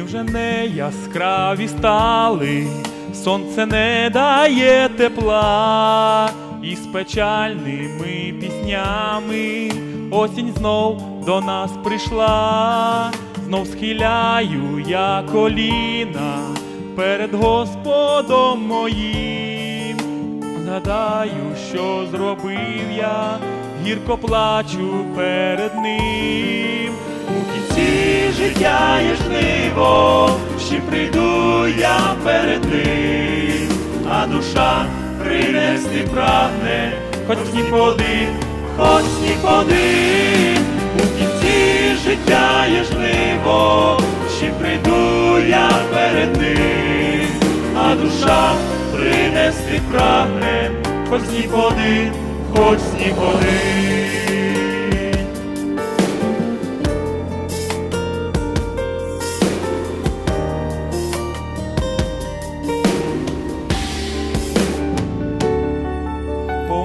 вже не яскраві стали, сонце не дає тепла, і з печальними піснями осінь знов до нас прийшла, знов схиляю я коліна перед Господом моїм. Згадаю, що зробив я, гірко плачу перед ним. Є жниво, ще прийду я перед ним, а душа принести прагне, хоч сніп один, хоч сніп один. У кінці життя є жниво, ще прийду я перед ним, а душа принести прагне, хоч сніп один, хоч сніп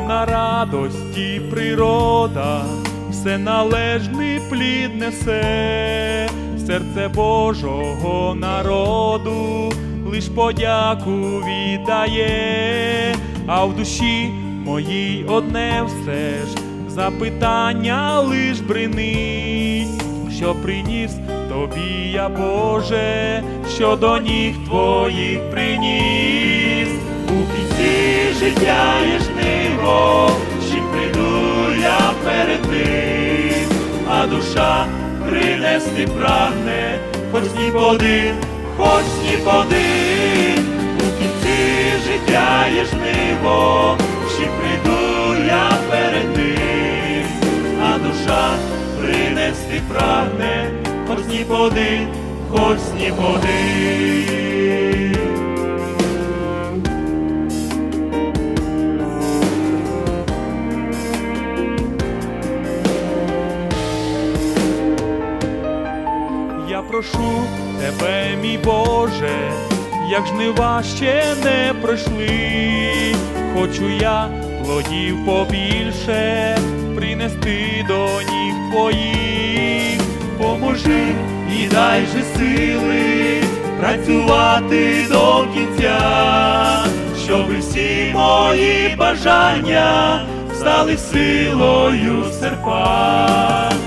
повна радості природа, все належний плід несе, серце Божого народу, лиш подяку віддає, а в душі моїй одне все ж запитання лиш бринить, що приніс тобі я Боже, що до ніг твоїх приніс. У кінці життя є жниво, ще прийду я перед ним, а душа принести прагне, хоч сніп один, хоч сніп один. У кінці життя є жниво, ще прийду я перед ним, а душа принести прагне, хоч сніп один, хоч сніп один. Прошу тебе, мій Боже, як жнива ще не пройшли, хочу я плодів побільше принести до ніг твоїх, поможи і дай же сили працювати до кінця, щоб всі мої бажання стали силою серпа.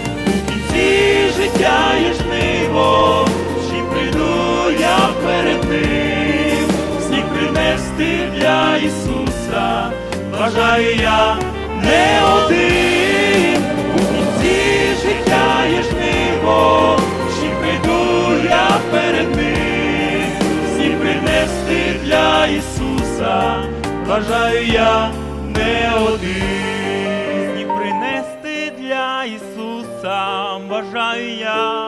Для Ісуса, бажаю я не один. У кінці життя є жниво, ще прийду я перед ним, сніг принести для Ісуса, бажаю я не один. Сніг принести для Ісуса, бажаю я